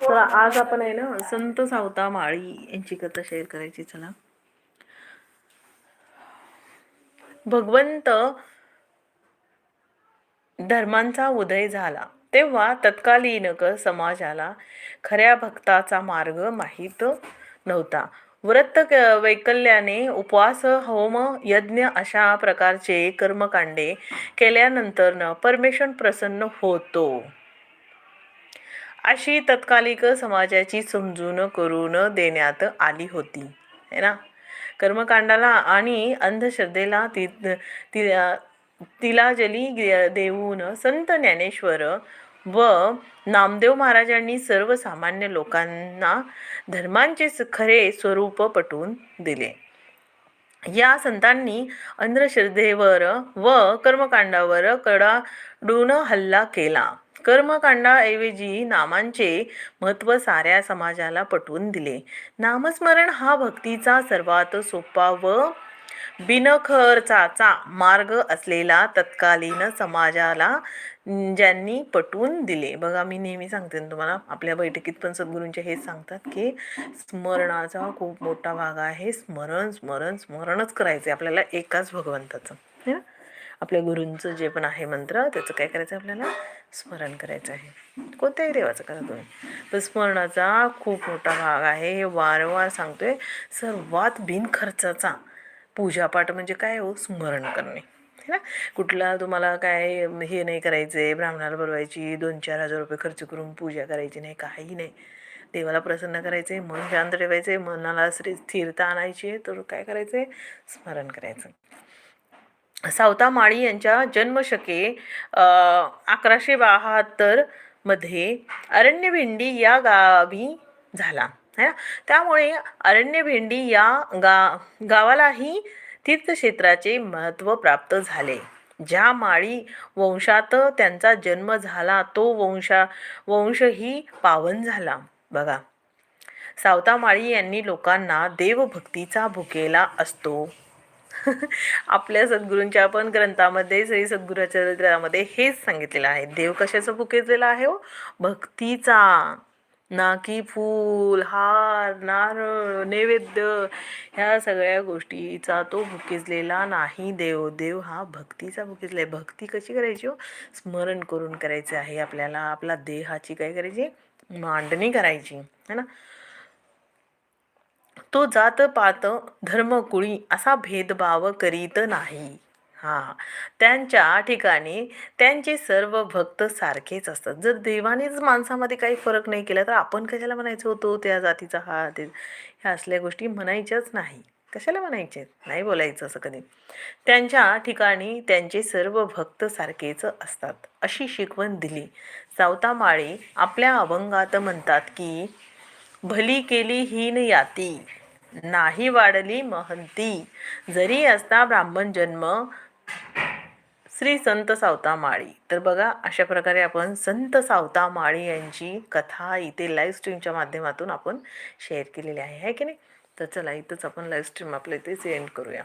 तर आज आपण आहे ना संत सावता माळी यांची कथा शेअर करायची चला. भगवंत धर्मांचा उदय झाला. तेव्हा तत्कालीनक समाजाला खऱ्या भक्ताचा मार्ग माहीत नव्हता. व्रत वैकल्याने उपवास होम यज्ञ अशा प्रकारचे कर्मकांडे केल्यानंतर परमेश्वर प्रसन्न होतो. अशी तत्कालिक समाजाची समजून करून देण्यात आली होती. है ना? कर्मकांडाला आणि अंधश्रद्धेला ति ति तिलाजली देऊन संत ज्ञानेश्वर व नामदेव महाराजांनी सर्वसामान्य लोकांना धर्मांचे स- खरे स्वरूप पटवून दिले. या संतांनी अंधश्रद्धेवर व कर्मकांडावर कडाडून हल्ला केला. कर्मकांडाऐवजी नामांचे महत्त्व साऱ्या समाजाला पटवून दिले. नामस्मरण हा भक्तीचा सर्वात सोपा व बिनखर्चाचा मार्ग असलेला तत्कालीन समाजाला ज्यांनी पटवून दिले. बघा मी नेहमी सांगते ना तुम्हाला आपल्या बैठकीत पण सद्गुरूंचे हेच सांगतात की स्मरणाचा खूप मोठा भाग आहे. स्मरण स्मरण स्मरणच करायचं आपल्याला एकाच भगवंताचं. आपल्या गुरूंचं जे पण आहे मंत्र त्याचं काय करायचं आपल्याला? स्मरण करायचं आहे. कोणत्याही देवाचं करा तुम्ही. पण स्मरणाचा खूप मोठा भाग आहे. हे वारंवार सांगतोय. सर्वात बिनखर्चाचा पूजापाठ म्हणजे काय हो? स्मरण करणे. है ना? कुठला तुम्हाला काय हे नाही करायचं आहे ब्राह्मणाला बोलवायची दोन चार हजार रुपये खर्च करून पूजा करायची नाही काही नाही. देवाला प्रसन्न करायचं आहे मन शांत ठेवायचं आहे मनाला स्थिरता आणायची आहे तर काय करायचं आहे स्मरण करायचं. सावता माळी यांच्या जन्मशके अकराशे बहात्तरमध्ये अरण्यभेंडी या गावी झाला है ना? त्यामुळे अरण्यभेंडी या गा गावालाही तीर्थक्षेत्राचे महत्त्व प्राप्त झाले. ज्या माळी वंशात त्यांचा जन्म झाला तो वंशा वंशही पावन झाला. बघा सावता माळी यांनी लोकांना देवभक्तीचा भुकेला असतो. आपल्या सद्गुरूंच्या पण ग्रंथामध्ये श्री सद्गुराचरित्रामध्ये हेच सांगितलेलं आहे. देव कशाचं भुकेलेला आहे हो? भक्तीचा. ना की फूल हार नारळ नैवेद्य ह्या सगळ्या गोष्टीचा तो भुकेजलेला नाही. देव देव हा भक्तीचा भुकेजला आहे. भक्ती कशी करायची हो? स्मरण करून करायचं आहे आपल्याला. आपला देहाची काय करायची? मांडणी करायची. है ना? तो जात पात धर्मकुळी असा भेदभाव करीत नाही. हां. त्यांच्या ठिकाणी त्यांचे सर्व भक्त सारखेच असतात. जर देवानेच माणसामध्ये काही फरक नाही केला तर आपण कशाला म्हणायचं होतो? त्या जातीचा हा ते ह्या असल्या गोष्टी म्हणायच्याच नाही. कशाला म्हणायचे? नाही बोलायचं असं कधी. त्यांच्या ठिकाणी त्यांचे सर्व भक्त सारखेच असतात. अशी शिकवण दिली. सावतामाळी आपल्या अभंगात म्हणतात की भली केली हीन याती नाही वाढली महंती. जरी असता ब्राह्मण जन्म श्री संत सावता माळी तर बघा अशा प्रकारे आपण संत सावता माळी यांची कथा इथे लाईव्ह स्ट्रीमच्या माध्यमातून आपण शेअर केलेली आहे है की नाही? तर चला इथंच आपण लाईव्ह स्ट्रीम आपल्या इथे सेंड करूया.